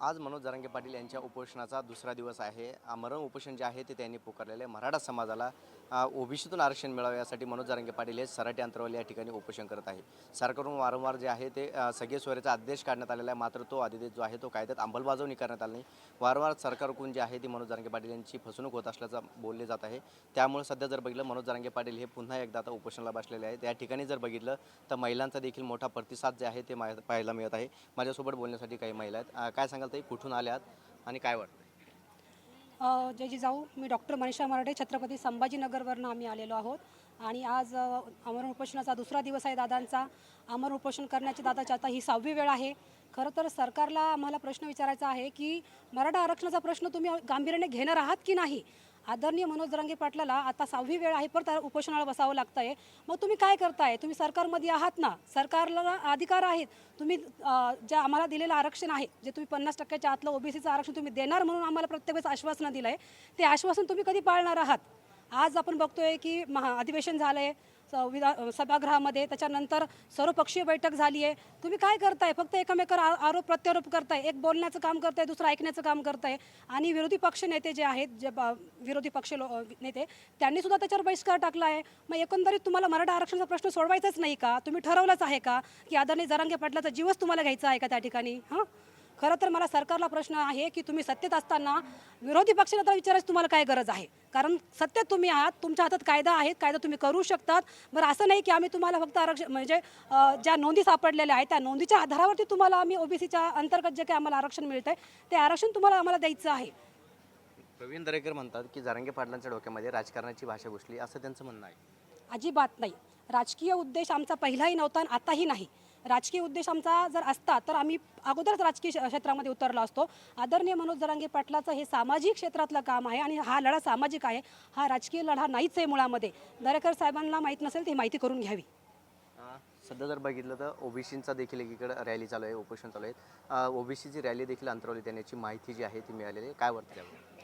आज मनोज जरांगे पाटील यांच्या उपोषणाचा दुसरा दिवस आहे. आमरण उपोषण जे आहे ते त्यांनी पुकारलेले आहे. मराठा समाजाला ओबीसीतून आरक्षण मिळावं यासाठी मनोज जरांगे पाटील हे सराटे अंतरावली या ठिकाणी उपोषण करत आहे सरकारकडून वारंवार जे आहे ते सगळे सोयऱ्याचा आदेश काढण्यात आलेला आहे. मात्र तो आदेश जो आहे तो कायद्यात अंमलबजावणी करण्यात आली नाही. वारंवार सरकारकडून जे आहे ती मनोज जरांगे पाटील यांची फसवणूक होत असल्याचं बोलले जात आहे. त्यामुळे सध्या जर बघितलं मनोज जरांगे पाटील हे पुन्हा एकदा आता उपोषणाला बसलेले आहेत. या ठिकाणी जर बघितलं तर महिलांचा देखील मोठा प्रतिसाद जे आहे ते पाहायला मिळत आहे. माझ्यासोबत बोलण्यासाठी काही महिला आहेत. काय सांगाल ताई कुठून आल्यात आणि काय वाटतं अ, जय जिजाऊ मी डॉक्टर मनीषा मराठे छत्रपती संभाजीनगरवरनं आम्ही आलेलो आहोत. आणि आज अमर अमरण उपोषणाचा दुसरा दिवस आहे दादांचा. अमरण उपोषण करण्याची दादाची आता ही सहावी वेळ आहे. खरं तर सरकारला आम्हाला प्रश्न विचारायचा आहे की मराठा आरक्षणाचा प्रश्न तुम्ही गांभीर्याने घेणार आहात की नाही? आदरणीय मनोज जरांगे पाटलाला आता सहावी वेळ आहे परत उपोषणाला बसावं लागतंय. मग तुम्ही काय करताय? तुम्ही सरकारमध्ये आहात ना? सरकारला अधिकार आहेत. तुम्ही जे आम्हाला दिलेलं आरक्षण आहे जे तुम्ही पन्नास टक्क्याच्या आतलं ओबीसीचं आरक्षण तुम्ही देणार म्हणून आम्हाला प्रत्येक वेळेस आश्वासनं दिलं आहे ते आश्वासन तुम्ही कधी पाळणार आहात? आज आपण बघतोय की महा अधिवेशन झालं आहे विधा सभागृहामध्ये. त्याच्यानंतर सर्वपक्षीय बैठक झाली आहे. तुम्ही काय करताय? फक्त एकमेकावर आरोप प्रत्यारोप करताय. एक बोलण्याचं काम करताय दुसरं ऐकण्याचं काम करताय. आणि विरोधी पक्ष नेते जे आहेत जे विरोधी पक्ष लो नेते त्यांनी सुद्धा त्याच्यावर बहिष्कार टाकला आहे. मग एकंदरीत तुम्हाला मराठा आरक्षणाचा प्रश्न सोडवायचाच नाही का? तुम्ही ठरवलंच आहे का की आदरणीय जरांगे पाटलाचा जीवच तुम्हाला घ्यायचा आहे का त्या ठिकाणी? हां? खरं तर मला सरकारला प्रश्न आहे की तुम्ही सत्तेत असताना विरोधी पक्षाला तर विचारायची तुम्हाला काय गरज आहे? कारण सत्तेत तुम्ही आहात तुमच्या हातात कायदा आहेत कायदा तुम्ही करू शकतात. बरं असं नाही की आम्ही तुम्हाला फक्त आरक्षण म्हणजे ज्या नोंदी सापडलेल्या आहेत त्या नोंदीच्या आधारावरती तुम्हाला आम्ही ओबीसीच्या अंतर्गत जे काही आम्हाला आरक्षण मिळतं आहे ते आरक्षण तुम्हाला आम्हाला द्यायचं आहे. प्रवीण दरेकर म्हणतात की जरांगे पाटलांच्या डोक्यामध्ये राजकारणाची भाषा घुसली असं त्यांचं म्हणणं आहे. अजिबात नाही. राजकीय उद्देश आमचा पहिलाही नव्हता आणि आताही नाही. राजकीय उद्देश आमचा जर असता तर आम्ही अगोदरच राजकीय क्ष- क्षेत्रामध्ये उतरलो असतो. आदरणीय मनोज जरांगे पाटलाचं हे सामाजिक क्षेत्रातलं काम आहे आणि हा लढा सामाजिक आहे. हा राजकीय लढा नाहीच आहे मुळामध्ये. दरेकर साहेबांना माहीत नसेल ती माहिती करून घ्यावी. सध्या जर बघितलं तर ओबीसींचा देखील एकीकडे रॅली चालू आहे उपोषण चालू आहे. ओबीसीची रॅली देखील अंतरवली देण्याची माहिती जी आहे ती मिळालेली आहे. काय वाटतं त्यावर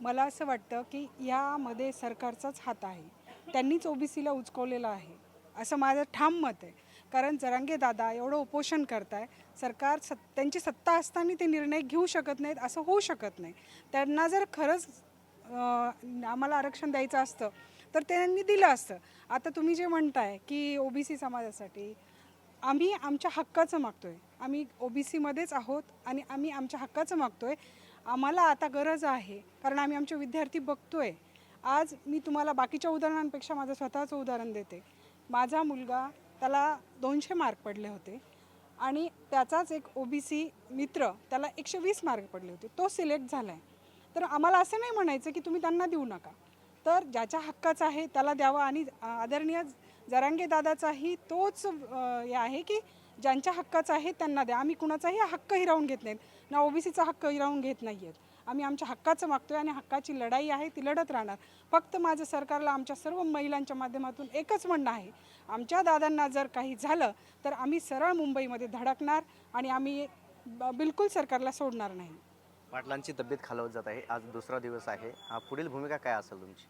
मला असं वाटतं की यामध्ये सरकारचाच हात आहे. त्यांनीच ओबीसीला उचकवलेलं आहे. असं माझं ठाम मत आहे. कारण जरांगे दादा एवढं उपोषण करताय सरकार सत् त्यांची सत्ता असताना ते निर्णय घेऊ शकत नाहीत असं होऊ शकत नाही. त्यांना जर खरंच आम्हाला आरक्षण द्यायचं असतं तर त्यांनी दिलं असतं. आता तुम्ही जे म्हणताय की ओबीसी समाजासाठी आम्ही आमच्या हक्काचं मागतोय. आम्ही ओबीसीमध्येच आहोत आणि आम्ही आमच्या हक्काचं मागतोय. आम्हाला आता गरज आहे कारण आम्ही आमचे विद्यार्थी बघतोय. आज मी तुम्हाला बाकीच्या उदाहरणांपेक्षा माझं स्वतःचं उदाहरण देते. माझा मुलगा त्याला दोनशे मार्क पडले होते. आणि त्याचाच एक ओ बी सी मित्र त्याला एकशे वीस मार्क पडले होते. तो सिलेक्ट झाला आहे तर आम्हाला असं नाही म्हणायचं की तुम्ही त्यांना देऊ नका. तर ज्याच्या हक्काचं आहे त्याला द्यावं आणि आदरणीय जरांगे दादाचाही तोच हे आहे की ज्यांच्या हक्काचं आहे त्यांना द्या. आम्ही कुणाचाही हक्क हिरावून घेत नाहीत ना ओबीसीचा हक्क हिरावून घेत नाही आहेत आम्ही आमच्या हक्काचं मागतोय आणि हक्काची लढाई आहे ती लढत राहणार. फक्त माझं सरकारला आमच्या सर्व महिलांच्या माध्यमातून एकच म्हणणं आहे. आमच्या दादांना जर काही झालं तर आम्ही सरळ मुंबईमध्ये धडकणार आणि आम्ही ब- बिलकुल सरकारला सोडणार नाही. पाटलांची तब्येत खालवत जात आहे. आज दुसरा दिवस आहे. हा पुढील भूमिका काय असेल तुमची?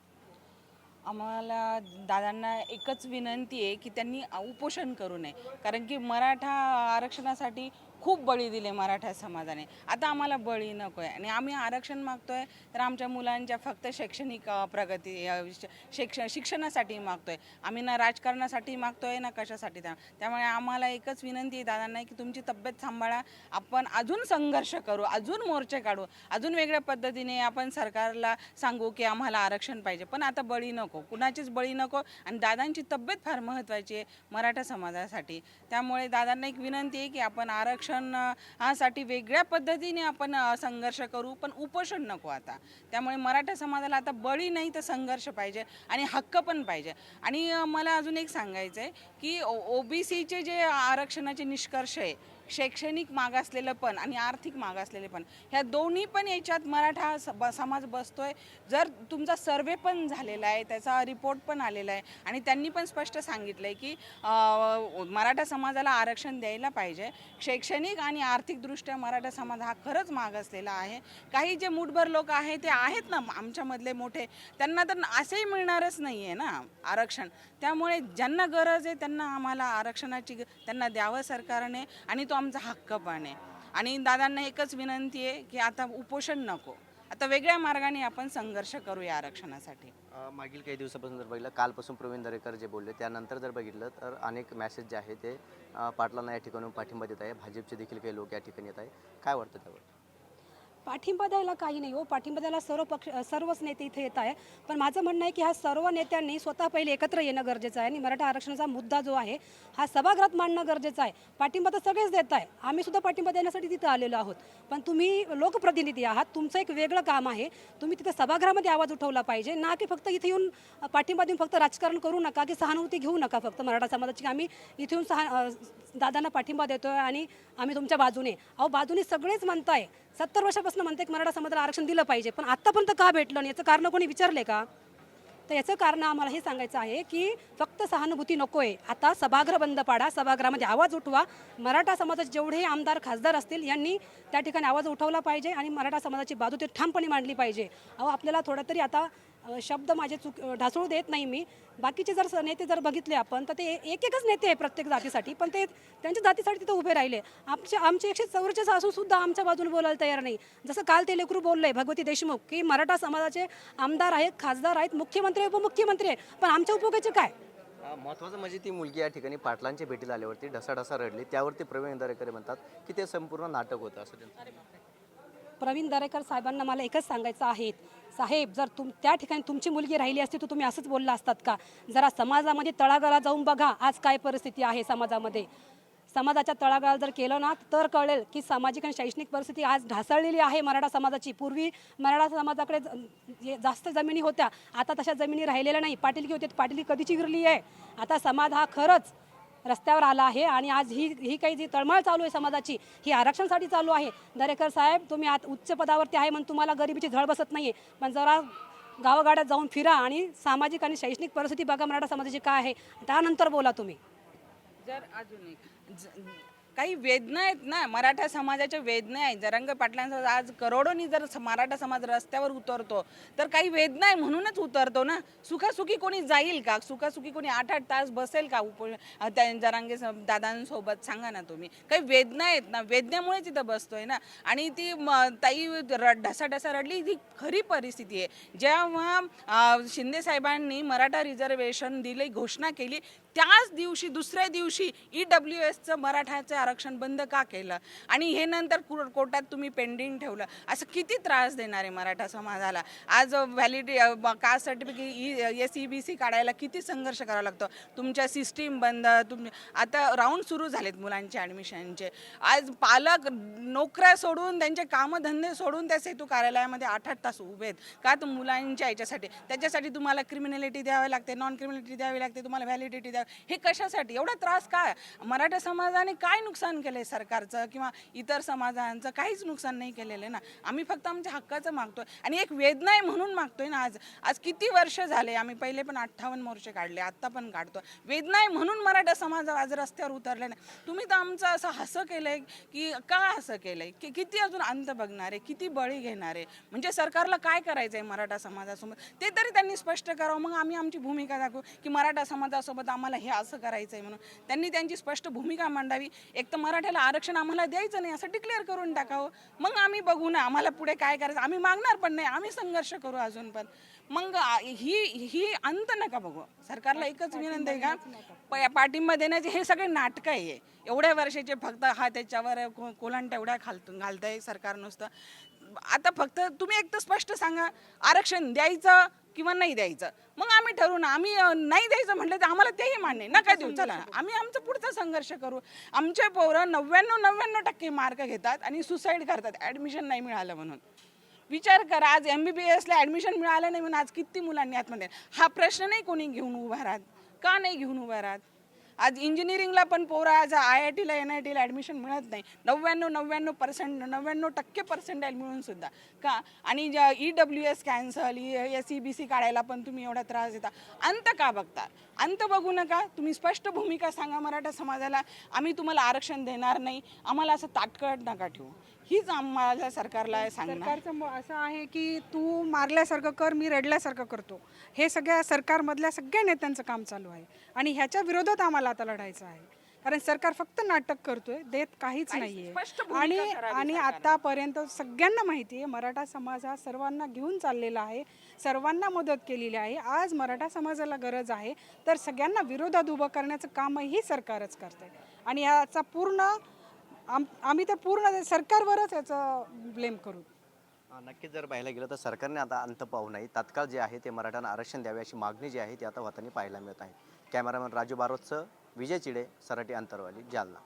आम्हाला दादांना एकच विनंती आहे की त्यांनी उपोषण करू नये. कारण की मराठा आरक्षणासाठी खूप बळी दिले मराठा समाजाने. आता आम्हाला बळी नको आहे आणि आम्ही आरक्षण मागतोय तर आमच्या मुलांच्या फक्त शैक्षणिक प्रगती शिक्ष शिक्षणासाठी मागतोय. आम्ही ना राजकारणासाठी मागतोय ना कशासाठी त्यामुळे आम्हाला एकच विनंती आहे दादांना की तुमची तब्येत सांभाळा. आपण अजून संघर्ष करू अजून मोर्चे काढू. अजून वेगळ्या पद्धतीने आपण सरकारला सांगू की आम्हाला आरक्षण पाहिजे. पण आता बळी नको. कुणाचीच बळी नको आणि दादांची तब्येत फार महत्त्वाची आहे मराठा समाजासाठी. त्यामुळे दादांना एक विनंती आहे की आपण आरक्षण आरक्षणासाठी वेगळ्या पद्धतीने आपण संघर्ष करू पण उपोषण नको आता. त्यामुळे मराठा समाजाला आता बळी नाही तर संघर्ष पाहिजे आणि हक्क पण पाहिजे. आणि मला अजून एक सांगायचं आहे की ओबीसीचे जे आरक्षणाचे निष्कर्ष आहे शैक्षणिक मागासलेलं पण आणि आर्थिक मागासलेले पण. ह्या दोन्ही पण याच्यात मराठा स- ब- समाज बसतोय. जर तुमचा सर्वे पण झालेला आहे त्याचा रिपोर्ट पण आलेला आहे आणि त्यांनी पण स्पष्ट सांगितलं आहे की अं, मराठा समाजाला आरक्षण द्यायला पाहिजे. शैक्षणिक आणि आर्थिकदृष्ट्या मराठा समाज हा खरंच मागासलेला आहे. काही जे मुठभर लोक आहे ते आहेत ना आमच्यामधले मोठे. त्यांना तर असंही मिळणारच नाही आहे ना आरक्षण. त्यामुळे ज्यांना गरज आहे त्यांना आम्हाला आरक्षणाची ग- त्यांना द्यावं सरकारने. आणि तो आमचा हक्क पण आहे. आणि दादांना एकच विनंती आहे की आता उपोषण नको. आता वेगळ्या मार्गाने आपण संघर्ष करूया आरक्षणासाठी. अ, मागील काही दिवसापासून जर बघितलं कालपासून प्रवीण दरेकर जे बोलले त्यानंतर जर बघितलं तर अनेक मॅसेज जे आहे ते अ, पाटलांना या ठिकाणून पाठिंबा देत आहे. भाजपचे देखील काही लोक या ठिकाणी येत आहे काय वाटतं त्यावर? पाठिंबा द्यायला काही नाही हो. पाठिंबा द्यायला सर्व पक्ष सर्वच नेते इथे येत आहे पण माझं म्हणणं आहे की ह्या सर्व नेत्यांनी स्वतः पहिले एकत्र येणं गरजेचं आहे आणि मराठा आरक्षणाचा मुद्दा जो आहे हा सभागृहात मांडणं गरजेचं आहे. पाठिंबा तर सगळेच देत आहे आम्ही सुद्धा पाठिंबा देण्यासाठी तिथं आलेलो आहोत. पण तुम्ही लोकप्रतिनिधी आहात. तुमचं एक वेगळं काम आहे. तुम्ही तिथे सभागृहामध्ये आवाज उठवला पाहिजे. ना की फक्त इथे येऊन पाठिंबा देऊन फक्त राजकारण करू नका की सहानुभूती घेऊ नका फक्त मराठा समाजाची. आम्ही इथे येऊन सहा दादांना पाठिंबा देतोय आणि आम्ही तुमच्या बाजूने. अहो बाजूने सगळेच म्हणताय सत्तर वर्षापासून म्हणते की मराठा समाजाला आरक्षण दिलं पाहिजे पण आत्तापर्यंत का भेटलं आणि याचं कारण कोणी विचारले का? तर याचं कारण आम्हाला हे सांगायचं आहे की फक्त सहानुभूती नको आहे आता सभागृह बंद पाडा सभागृहामध्ये आवाज उठवा. मराठा समाजाचे जेवढे आमदार खासदार असतील यांनी त्या ठिकाणी आवाज उठवला पाहिजे आणि मराठा समाजाची बाजू ते ठामपणे मांडली पाहिजे. अहो आपल्याला थोडा तरी आता शब्द माझे चुक ढासळू देत नाही मी. बाकीचे जर स- नेते जर बघितले आपण तर ते एक एकच नेते आहे प्रत्येक जातीसाठी पण ते त्यांच्या जातीसाठी तिथं उभे राहिले. आमचे आमचे एकशे चौवेचाळीस असून सुद्धा आमच्या बाजूने बोलायला तयार नाही. जसं काल ते लेकरू बोलले भगवती देशमुख की मराठा समाजाचे आमदार आहेत खासदार आहेत मुख्यमंत्री उपमुख्यमंत्री आहे पण आमच्या उपयोगाचे काय? महत्वाचं महत्त्वाचं म्हणजे ती मुलगी या ठिकाणी पाटलांच्या भेटीला आल्यावरती ढसाढसा रडली. त्यावरती प्रवीण इंदारेकर म्हणतात की ते संपूर्ण नाटक होतं असं त्यांचं प्रवीण दरेकर साहेबांना मला एकच सांगायचं आहे. साहेब जर तुम त्या ठिकाणी तुमची मुलगी राहिली असती तर तुम्ही असंच बोलला असतात का? जरा समाजामध्ये तळागाळा जाऊन बघा आज काय परिस्थिती आहे समाजामध्ये. समाजाच्या तळागाळा जर केलं ना तर कळेल की सामाजिक आणि शैक्षणिक परिस्थिती आज ढासळलेली आहे मराठा समाजाची. पूर्वी मराठा समाजाकडे जास्त जमिनी होत्या आता तशा जमिनी राहिलेल्या नाही. पाटीलकी होते पाटीलकी कधीची गिरली आहे? आता समाज हा खरंच रस्त्यावर आला आहे आणि आज ही ही काही जी तळमळ चालू आहे समाजाची ही आरक्षणासाठी चालू आहे. दरेकर साहेब तुम्ही आत उच्च पदावरती आहे म्हणून तुम्हाला गरिबीची झळ बसत नाही आहे पण जरा गावागाड्यात जाऊन फिरा आणि सामाजिक आणि शैक्षणिक परिस्थिती बघा मराठा समाजाची काय आहे. त्यानंतर बोला तुम्ही. जर अजून काही वेदना आहेत ना मराठा समाजाच्या वेदना आहेत. जरंग पाटलांचा आज करोडोनी जर मराठा समाज रस्त्यावर उतरतो तर काही वेदना आहे म्हणूनच उतरतो ना. सुखासुखी कोणी जाईल का? सुखासुखी कोणी आठ आठ तास बसेल का? उप त्या जरांगे स- दादांसोबत सांगा ना तुम्ही. काही वेदना आहेत ना वेदनेमुळे तिथं बसतोय ना. आणि ती ताई रड ढसा ढसा रडली ही खरी परिस्थिती आहे. जेव्हा शिंदे साहेबांनी मराठा रिझर्वेशन दिले घोषणा केली त्याच दिवशी दुसऱ्या दिवशी ई डब्ल्यू एसचं मराठाचं आरक्षण बंद का केलं? आणि हे नंतर कुर- कोर्टात तुम्ही पेंडिंग ठेवलं. असं किती त्रास देणार आहे मराठा समाजाला? आज validity caste certificate E S E B C काढायला किती संघर्ष करावा लागतो? तुमच्या सिस्टीम बंद तुम आता राऊंड सुरू झालेत मुलांचे ॲडमिशनचे आज पालक नोकऱ्या सोडून त्यांचे कामधंदे सोडून त्या सेतू कार्यालयामध्ये आठ आठ तास उभे आहेत. का तर मुलांच्या याच्यासाठी? त्याच्यासाठी तुम्हाला क्रिमिनॅलिटी द्यावी लागते नॉन क्रिमिनॅलिटी द्यावी लागते तुम्हाला व्हॅलिडिटी द्यावी हे कशासाठी? एवढा त्रास काय मराठा समाजाने काय नुकसान केलं आहे सरकारचं किंवा इतर समाजांचं? काहीच नुकसान नाही केलेलं आहे ना. आम्ही फक्त आमच्या हक्काचं मागतोय. आणि एक वेदना आहे म्हणून मागतोय ना आज. आज किती वर्ष झाले? आम्ही पहिले पण अठ्ठावन्न मोर्चे काढले आत्ता पण काढतो वेदना आहे म्हणून मराठा समाज आज रस्त्यावर उतरले नाही तुम्ही तर आमचं असं हसं केलंय की का असं केलंय? की किती अजून अंत बघणार आहे? किती बळी घेणार आहे? म्हणजे सरकारला काय करायचं आहे मराठा समाजासोबत? ते तरी त्यांनी स्पष्ट करावं. मग आम्ही आमची भूमिका दाखवू की मराठा समाजासोबत आम्हाला हे असं करायचं आहे म्हणून. त्यांनी त्यांची स्पष्ट भूमिका मांडावी. एक तर मराठ्याला आरक्षण आम्हाला द्यायचं नाही असं डिक्लेअर करून टाकावं. मग आम्ही बघू ना आम्हाला पुढे काय करायचं? आम्ही मागणार पण नाही आम्ही संघर्ष करू अजून पण. मग ही ही अंत नका बघू. सरकारला एकच विनंती आहे का? प- पाठिंबा देण्याचे हे सगळे नाटकं आहे. एवढ्या वर्षाचे फक्त हा त्याच्यावर कोलांट एवढ्या घाल घालतंय सरकार नुसतं. आता फक्त तुम्ही एक तर स्पष्ट सांगा आरक्षण द्यायचं किंवा नाही द्यायचं? मग आम्ही ठरवू ना. आम्ही नाही द्यायचं म्हटलं तर आम्हाला तेही मान्य. नका देऊ चला आम्ही आमचा पुढचा संघर्ष करू. आमचे पोरं नव्याण्णव नव्याण्णव टक्के मार्क घेतात आणि सुसाईड करतात. ॲडमिशन नाही मिळालं म्हणून. विचार करा आज एम बी बी एसला ॲडमिशन मिळालं नाही म्हणून आज किती मुलांनी आतमध्ये हा प्रश्न नाही कोणी घेऊन उभा राहत. का नाही घेऊन उभा राहत? आज इंजिनिअरिंगला पण पोरं आज आय आय टीला एन आय टीला ॲडमिशन मिळत नाही. नव्याण्णव नव्याण्णव पर्सेंट नव्याण्णव टक्के पर्सेंटाईल मिळून सुद्धा. का? आणि E W S cancel E S E B C काढायला पण तुम्ही एवढा त्रास देता. अंत का बघता? अंत बघू नका. तुम्ही स्पष्ट भूमिका सांगा मराठा समाजाला. आम्ही तुम्हाला आरक्षण देणार नाही. आम्हाला असं ताटकळत नका ठेवू. हीच आम्हाला सरकारला सांगणार. सरकारचं म- असं आहे की तू मारल्यासारखं कर मी रडल्यासारखं करतो. हे सगळ्या सरकारमधल्या सगळ्या नेत्यांचं काम चालू आहे. आणि ह्याच्या विरोधात आम्हाला आता लढायचं आहे. कारण सरकार फक्त नाटक करतोय देत काहीच नाहीये. स्पष्ट भूमिका आणि करावी आणि. आतापर्यंत सगळ्यांना माहिती आहे मराठा समाज हा सर्वांना घेऊन चाललेला आहे सर्वांना मदत केलेली आहे. आज मराठा समाजाला गरज आहे तर सगळ्यांना विरोधात उभं करण्याचं कामही सरकारच करते आणि याचा पूर्ण आम आम्ही तर पूर्ण सरकारवरच याचं ब्लेम करू. नक्कीच जर पाहायला गेलं तर सरकारने आता अंत पाहू नाही तात्काळ जे आहे ते मराठ्यांना आरक्षण द्यावे अशी मागणी जी आहे ती आता होताना पाहायला मिळत आहे. कॅमेरामॅन राजू बारोतचं विजय चिडे सराटी अंतरवाली जालना.